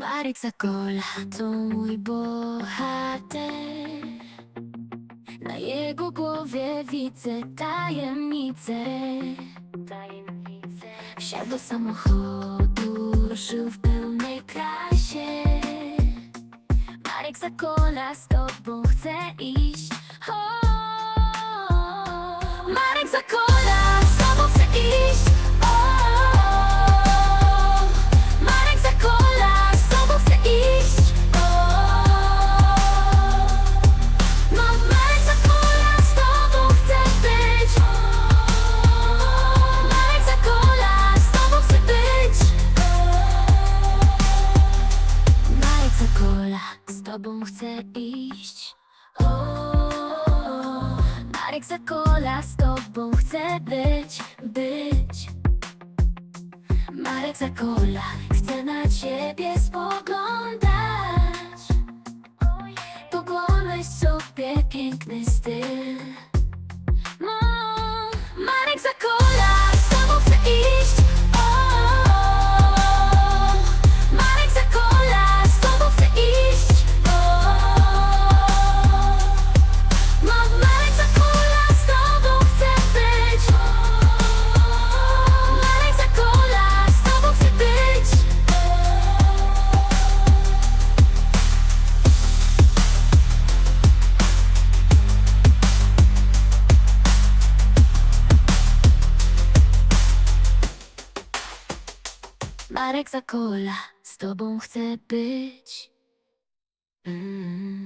Marek Zakola to mój bohater. Na jego głowie widzę tajemnicę. Wsiadł do samochodu, ruszył w pełnej krasie Marek Zakola z tobą chce iść z tobą chce iść. Marek Zakola z tobą chce być, być. Marek Zakola chce na ciebie spoglądać. Pogłądź sobie piękny styl Marek Zakola z tobą chce być mm.